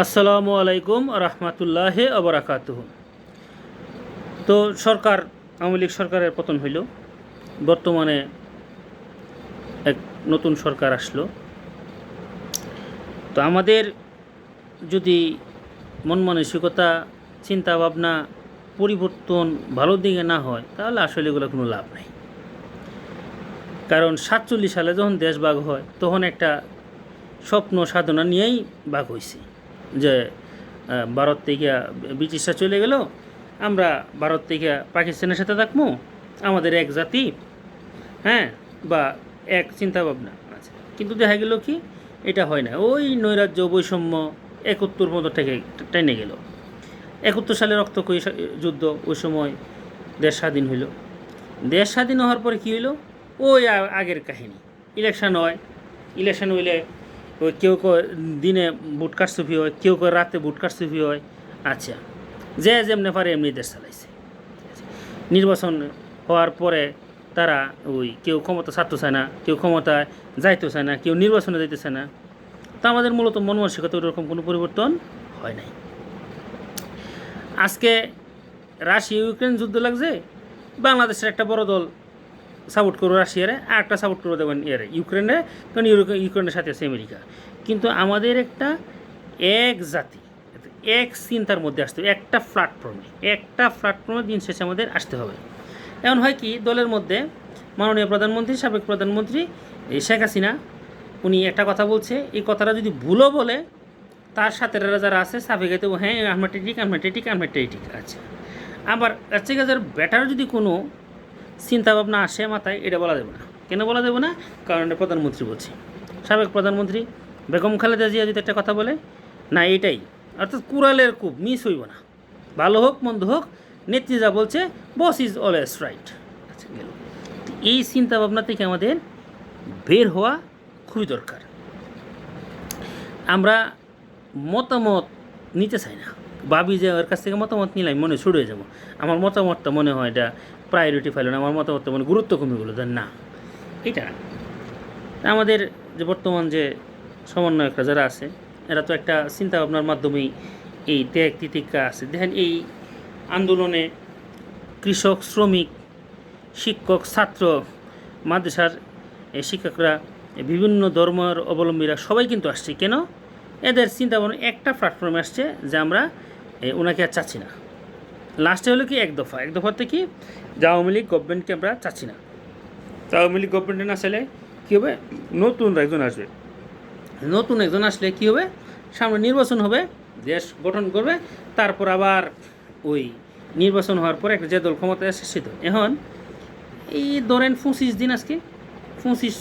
আসসালামু আলাইকুম রহমতুল্লাহ আবরাকাত তো সরকার, আওয়ামী লীগ সরকারের পতন হইল। বর্তমানে এক নতুন সরকার আসলো। তো আমাদের যদি মন মানসিকতা, চিন্তা ভাবনা পরিবর্তন ভালো দিকে না হয়, তাহলে আসলে এগুলো কোনো লাভ নেই। কারণ সাতচল্লিশ সালে যখন দেশ ভাগ হয়, তখন একটা স্বপ্ন সাধনা নিয়েই ভাগ হয়েছে যে ভারত থেকে ব্রিটিশরা চলে গেল, আমরা ভারত থেকে পাকিস্তানের সাথে থাকব, আমাদের এক জাতি হ্যাঁ বা এক চিন্তা ভাবনা আছে। কিন্তু দেখা গেল কি, এটা হয় না। ওই নৈরাজ্য, বৈষম্য একাত্তর মতো থেকে টেনে গেল। একাত্তর সালে রক্তক্ষয়ী যুদ্ধ, ওই সময় দেশ স্বাধীন হইল। দেশ স্বাধীন হওয়ার পরে কী হইল? ওই আগের কাহিনী। ইলেকশন হয়। ইলেকশন হইলে কেউ কেউ দিনে বুট কারচুপি হয়, কেউ কেউ রাতে বুট কারচুপি হয়। আচ্ছা যে যেমনি পারে এমনি দেশ চালাইছে। নির্বাচন হওয়ার পরে তারা ওই কেউ ক্ষমতা ছাড়তে চায় না, কেউ ক্ষমতায় যাইতে চায় না, কেউ নির্বাচনে যাইতে চায় না। তা আমাদের মূলত মন মানসিকতা ওরকম কোনো পরিবর্তন হয় নাই। আজকে রাশিয়া ইউক্রেন যুদ্ধ লাগছে, বাংলাদেশের একটা বড় দল সাপোর্ট করব রাশিয়ারে, আর একটা সাপোর্ট করব দেবেন ইয়ারে, ইউক্রেনে। কারণ ইউক্রেনের সাথে আছে আমেরিকা। কিন্তু আমাদের একটা এক জাতি, এক চিন্তার মধ্যে আসতে হবে, একটা প্ল্যাটফর্মে একটা প্ল্যাটফর্মে দিন শেষে আমাদের আসতে হবে। এমন হয় কি, দলের মধ্যে মাননীয় প্রধানমন্ত্রী, সাবেক প্রধানমন্ত্রী শেখ হাসিনা, উনি একটা কথা বলছে, এই কথাটা যদি ভুলও বলে, তার সাথে যারা আছে সাবেকাতে হ্যাঁ আমরা ঠিক আমরা ঠিক আছে আবার এর থেকে বেটার যদি কোনো চিন্তা ভাবনা আসে মাথায়, এটা বলা যাবে না। কেন বলা যাবে না? কারণ এটা প্রধানমন্ত্রী বলছে। সাবেক প্রধানমন্ত্রী বেগম খালেদা জিয়া যদি একটা কথা বলে, না এটাই অর্থাৎ কুড়ালের খুব মিস হইব না। ভালো হোক, মন্দ হোক, নেত্রী যা বলছে বস ইজ অলওয়েজ রাইট আচ্ছা গেল। এই চিন্তা ভাবনা থেকে আমাদের বের হওয়া খুবই দরকার। আমরা মতামত নিতে চাই না। ভাবি যে ওর কাছ থেকে মতামত নিলাম মনে ছুড়ে যাব। আমার মতামতটা মনে হয় এটা প্রায়োরিটি ফাইল না, আমার মতামতটা মনে গুরুত্ব কমে গেলো না এটা আমাদের যে বর্তমান যে সমন্বয়করা যারা আছে, এরা তো একটা চিন্তা ভাবনার মাধ্যমেই এই ত্যাগ তিতিকা আছে। দেখেন এই আন্দোলনে কৃষক, শ্রমিক, শিক্ষক, ছাত্র, মাদ্রাসার শিক্ষকরা বিভিন্ন ধর্মের অবলম্বীরা সবাই কিন্তু আসছে। কেন? এদের চিন্তা ভাবনা একটা প্ল্যাটফর্মে আসছে যে আমরা ওনাকে আর চাচ্ছি না। লাস্টে হলো কি এক দফা। এক দফাতে কি? যে আওয়ামী লীগ গভর্নমেন্টকে আমরা চাচ্ছি না। তো আওয়ামী লীগ গভর্নমেন্টে না আসলে কী হবে? নতুন একজন আসবে। নতুন একজন আসলে কী হবে? সামনে নির্বাচন হবে, দেশ গঠন করবে, তারপর আবার ওই নির্বাচন হওয়ার পরে একটা যে দল ক্ষমতায় আসে সে দল। এখন এই ধরেন পঁচিশ দিন আজকে, পঁচিশ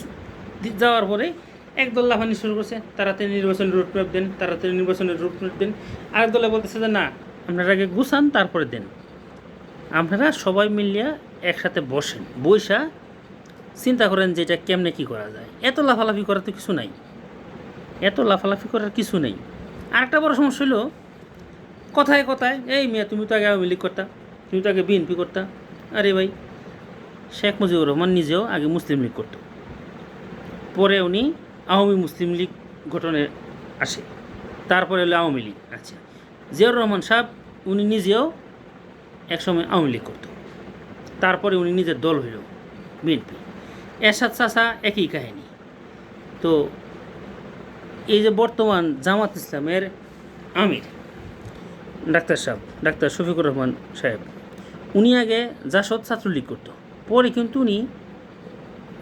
যাওয়ার পরে এক দল লাফানি শুরু করছে তাড়াতাড়ি নির্বাচনের রুট ম্যাপ দেন তাড়াতাড়ি নির্বাচনের রুট ম্যাপ দেন। আরেক দলে বলতেছে যে না আপনারা আগে গুছান, তারপরে দেন। আপনারা সবাই মিলিয়া একসাথে বসেন বৈশা চিন্তা করেন যে এটা কেমনে কী করা যায়। এত লাফালাফি করার তো কিছু নাই। এত লাফালাফি করার কিছু নেই। আরেকটা বড় সমস্যা হলো, কথায় কথায়, এই মিয়া, তুমি তো আগে আওয়ামী লীগ করতা, তুমি তো আগে বিএনপি করতা। আরে ভাই, শেখ মুজিবুর রহমান নিজেও আগে মুসলিম লীগ করতো। পরে উনি আওয়ামী মুসলিম লীগ গঠনে আসে। তারপরে হলো আওয়ামী লীগ। আচ্ছা। জিয়াউর রহমান সাহেব, উনি নিজেও একসময় আওয়ামী লীগ করতো। তারপরে উনি নিজের দল হইল বিএনপি। এরশাদ চাষা একই কাহিনী। তো এই যে বর্তমান জামাত ইসলামের আমির, ডাক্তার সাহেব, ডাক্তার শফিকুর রহমান সাহেব, উনি আগে জাসদ ছাত্রলীগ করতো। পরে কিন্তু উনি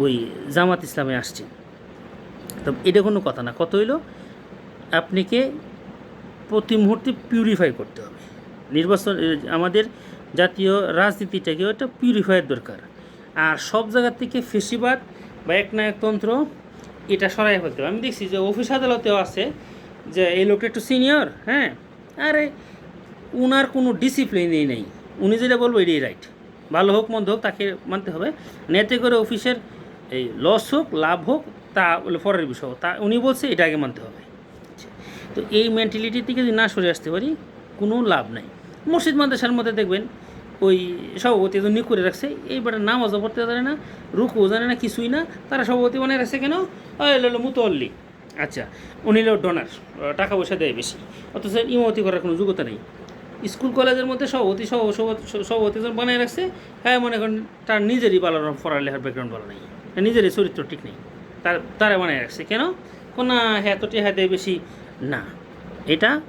ওই জামাত ইসলামে আসছেন। তো এটা কোনো কথা না। কত হইল আপনাকে প্রতি মুহূর্তে পিউরিফাই করতে হবে। নির্বাচন আমাদের জাতীয় রাজনীতিটাকে ওটা পিউরিফাইয়ের দরকার। আর সব জায়গার থেকে ফেসিবাদ বা একনায়কতন্ত্র, এটা সরাই ফেলতে হবে। আমি দেখছি যে অফিস আদালতেও আছে যে এই লোকটা একটু সিনিয়র হ্যাঁ? আরে, উনার কোনো ডিসিপ্লিনই নেই। উনি যেটা বলব, এটাই রাইট ভালো হোক, মন্দ হোক, তাকে মানতে হবে। নেতে করে অফিসের এই লস হোক, লাভ হোক, তা পরের বিষয়। তা উনি বলছে, এটা আগে মানতে হবে। তো এই মেন্টালিটি থেকে যদি না সরে আসতে পারি, কোনো লাভ নাই। মসজিদ, মাদ্রাসার মধ্যে দেখবেন, ওই সভাপতি তো নিক করে রাখছে এই এইবারে নামাজও পড়তে জানে না, রুকুও জানে না, কিছুই না, তারা সভাপতি বানিয়ে রাখছে কেন? হলো মুতল্লি। আচ্ছা উনি ডোনার টাকা পয়সা দেয় বেশি। অথচ ইমামতি করার কোনো যোগ্যতা নেই। স্কুল, কলেজের মধ্যে সভাপতি সভাপতি যখন বানিয়ে রাখছে হ্যাঁ মনে করেন তার নিজেরই ভালো পড়ালেখার ব্যাকগ্রাউন্ড ভালো নেই। নিজেরই চরিত্র ঠিক নেই। তার, তারা বানিয়ে রাখছে। কেন? কোন হ্যাঁ তো টেহা দেয় বেশি। না, এটা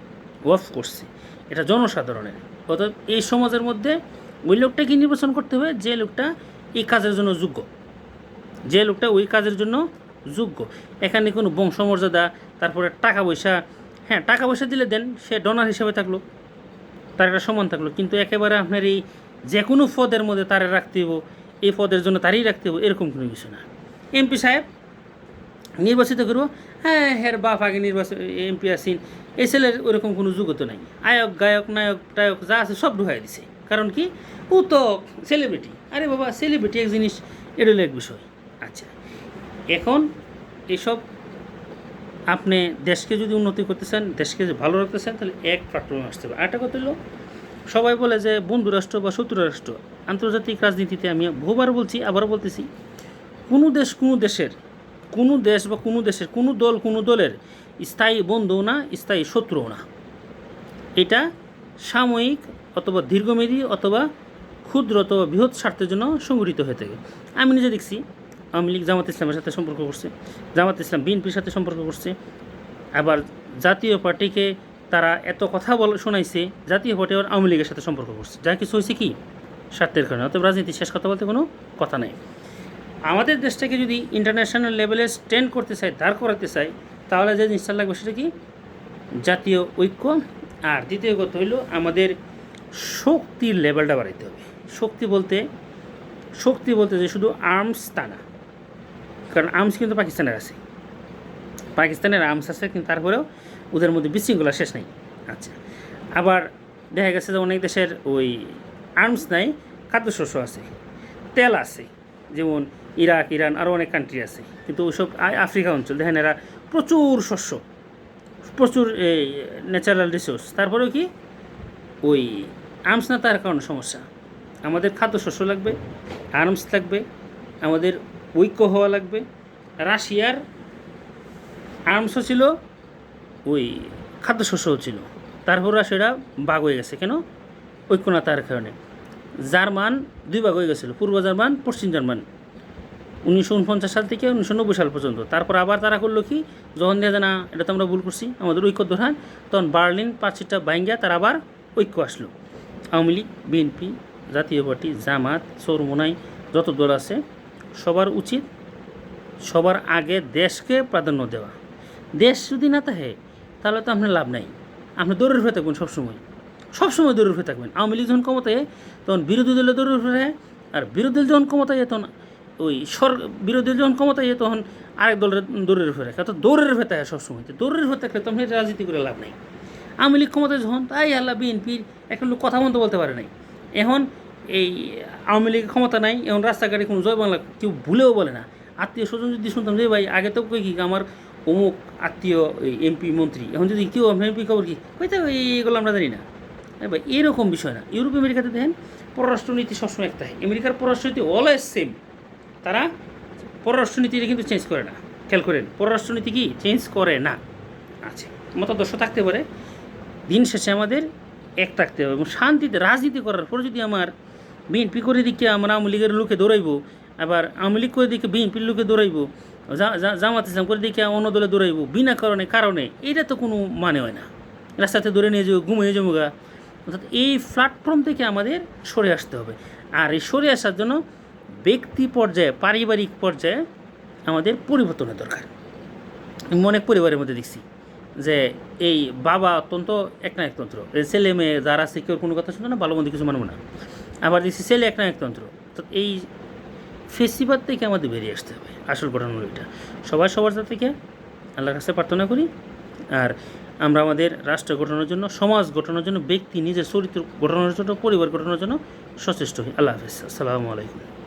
ওয়াফ করছে। এটা জনসাধারণের। অর্থাৎ এই সমাজের মধ্যে ওই লোকটাকে নির্বাচন করতে হবে যে লোকটা এই কাজের জন্য যোগ্য। যে লোকটা ওই কাজের জন্য যোগ্য। এখানে কোনো বংশমর্যাদা, তারপরে টাকা পয়সা হ্যাঁ টাকা পয়সা দিলে দেন, সে ডোনার হিসেবে থাকল। তার একটা সমান থাকল। কিন্তু একেবারে আপনার এই যে কোনো পদের মধ্যে তারে রাখতে হব এই পদের জন্য তারই রাখতে হব এরকম কোনো কিছু না। এমপি সাহেব নির্বাচিত করব। হ্যাঁ হের বাপ আগে নির্বাচন, এমপি আসিন এই ছেলের ওরকম কোনো যোগ্যতা নাই। আয়ক, গায়ক, নায়ক, টায়ক, যা আছে সব ঢুকাই দিছে। কারণ কি? ও তো সেলিব্রিটি আরে বাবা সেলিব্রিটি এক জিনিস, এটা এক বিষয়। আচ্ছা এখন এসব আপনি দেশকে যদি উন্নতি করতে চান, দেশকে যদি ভালো রাখতে চান, তাহলে এক প্ল্যাটফর্মে আসতে হবে। আরেকটা কথা হলো, সবাই বলে যে বন্ধু রাষ্ট্র বা শত্রু রাষ্ট্র আন্তর্জাতিক রাজনীতিতে আমি বহুবার বলছি, আবারও বলতেছি, কোনো দেশ কোনো দেশের কোনো দেশ বা কোনো দেশের, কোনো দল, কোনো দলের স্থায়ী বন্ধুও না, স্থায়ী শত্রুও না। এটা সাময়িক অথবা দীর্ঘমেয়াদী অথবা ক্ষুদ্র অথবা বৃহৎ স্বার্থের জন্য সংগঠিত হয়ে থাকে। আমি নিজে দেখছি, আওয়ামী লীগ জামাত ইসলামের সাথে সম্পর্ক করছে, জামাত ইসলাম বিএনপির সাথে সম্পর্ক করছে, আবার জাতীয় পার্টিকে তারা এত কথা বল, শোনাইছে, জাতীয় পার্টি আবার আওয়ামী লীগের সাথে সম্পর্ক করছে। যা কিছু হয়েছে কি? স্বার্থের কারণে, অতএব রাজনীতি শেষ কথা বলতে কোনো কথা নেই। আমাদের দেশটাকে যদি ইন্টারন্যাশনাল লেভেলে স্ট্যান্ড করতে চাই দাঁড় করাতে চাই তাহলে যে জিনিসটা লাগবে সেটা কি? জাতীয় ঐক্য। আর দ্বিতীয় কথা হইল, আমাদের শক্তির লেভেলটা বাড়াইতে হবে। শক্তি বলতে শক্তি বলতে যে শুধু আর্মস তা না। কারণ আর্মস কিন্তু পাকিস্তানের আছে। পাকিস্তানের আর্মস আছে, কিন্তু তারপরেও ওদের মধ্যে বিশৃঙ্খলা শেষ নেই। আচ্ছা। আবার দেখা গেছে যে অনেক দেশের ওই আর্মস নাই, খাদ্যশস্য আছে, তেল আছে। যেমন ইরাক, ইরান, আরও অনেক কান্ট্রি আছে। কিন্তু ওইসব আফ্রিকা অঞ্চল, দেখেন এরা প্রচুর শস্য, প্রচুর ন্যাচারাল রিসোর্স তারপরেও কি? ওই আর্মস না তার কারণে সমস্যা। আমাদের খাদ্যশস্য লাগবে আর্মস লাগবে, আমাদের ঐক্য হওয়া লাগবে। রাশিয়ার আর্মসও ছিল, ওই খাদ্যশস্যও ছিল। তারপর সেটা বাঘ হয়ে গেছে। কেন? ঐক্য না তার কারণে। জার্মান দুই ভাগ হয়ে গেছিল, পূর্ব জার্মান, পশ্চিম জার্মান। উনিশশো উনপঞ্চাশ সাল থেকে উনিশশো নব্বই সাল পর্যন্ত। তারপর আবার তারা করল কি? যখন দেখা না, এটা তো আমরা ভুল করছি, আমাদের ঐক্য ধরান তখন বার্লিন পাঁচটা বাইঙ্গা তার আবার ঐক্য আসলো। Awami League, BNP, Jatiya Party, Jamaat Charmonai যত দল আছে, সবার উচিত সবার আগে দেশকে প্রাধান্য দেওয়া। দেশ যদি না থাকে, তাহলে তো আপনার লাভ নাই। আপনি দৌড়ের হয়ে থাকবেন সবসময়। সবসময় হয়ে থাকবেন। আওয়ামী লীগ যখন ক্ষমতায়, তখন বিরোধী দলের দৌড়ের হয়ে আর বিরোধী দল যখন ক্ষমতায়, তখন ওই সর বিরোধী দল যখন ক্ষমতায়, তখন আরেক দলের দৌড়ের রাখে তো দৌড়ের থাকে সবসময়। দৌড়ের হয়ে থাকলে তখন রাজনীতি করে লাভ নাই। আওয়ামী লীগ ক্ষমতায় যখন, তাই আল্লাহ বিএনপির একটা লোক কথা মতো বলতে পারে নাই। এখন এই আওয়ামী লীগ ক্ষমতা নাই, এখন রাস্তাঘাটে কোনো জয় বাংলা কেউ ভুলেও বলে না। আত্মীয় স্বজন যদি শুনতাম যে ভাই, আগে তো কই কি, আমার অমুক আত্মীয় এমপি মন্ত্রী, এখন যদি কেউ এমপি খবর কি? হয়তো এইগুলো আমরা জানি না। ভাই, এরকম বিষয় না। ইউরোপ, আমেরিকাতে দেখেন, পররাষ্ট্রনীতি সবসময় একটা হয় আমেরিকার পররাষ্ট্রনীতি অলওয়েজ সেম তারা পররাষ্ট্রনীতিটা কিন্তু চেঞ্জ করে না। খেয়াল করেন, পররাষ্ট্রনীতি কি? চেঞ্জ করে না। আচ্ছা মতাদর্শ থাকতে পারে। দিন শেষে আমাদের এক থাকতে হবে এবং শান্তিতে রাজনীতি করার পর যদি আমার বিএনপি করে দিকে আমরা আওয়ামী লীগের লোকে দৌড়াইবো, আবার আওয়ামী লীগ করে দিকে বিএনপির লোকে দৌড়াইব জামাত ইসলাম করে দিকে অন্য দলে দৌড়াইবো, বিনা কারণে কারণে, এটা তো কোনো মানে হয় না। রাস্তাতে দৌড়ে নিয়ে যাব ঘুমিয়ে যাব গা। অর্থাৎ এই প্ল্যাটফর্ম থেকে আমাদের সরে আসতে হবে। আর এই সরে আসার জন্য ব্যক্তি পর্যায়ে, পারিবারিক পর্যায়ে আমাদের পরিবর্তনের দরকার। আমি অনেক পরিবারের মধ্যে দেখছি যে এই বাবা অত্যন্ত এক না একতন্ত্র ছেলে মেয়ে যারা আছে, কেউ কোনো কথা শুনে না, ভালো মন্দ কিছু মানব না। আবার দেখছি ছেলে এক না একতন্ত্র তো এই ফেসিবাদ থেকে আমাদের বেরিয়ে আসতে হবে। আসল ঘটনা এটা। সবাই সবার থেকে আল্লাহর কাছে প্রার্থনা করি। আর আমরা আমাদের রাষ্ট্র গঠনের জন্য, সমাজ গঠনের জন্য, ব্যক্তি নিজের চরিত্র গঠনের জন্য, পরিবার গঠনের জন্য সচেষ্ট হই। আল্লাহ হাফিজ। আসসালামু আলাইকুম।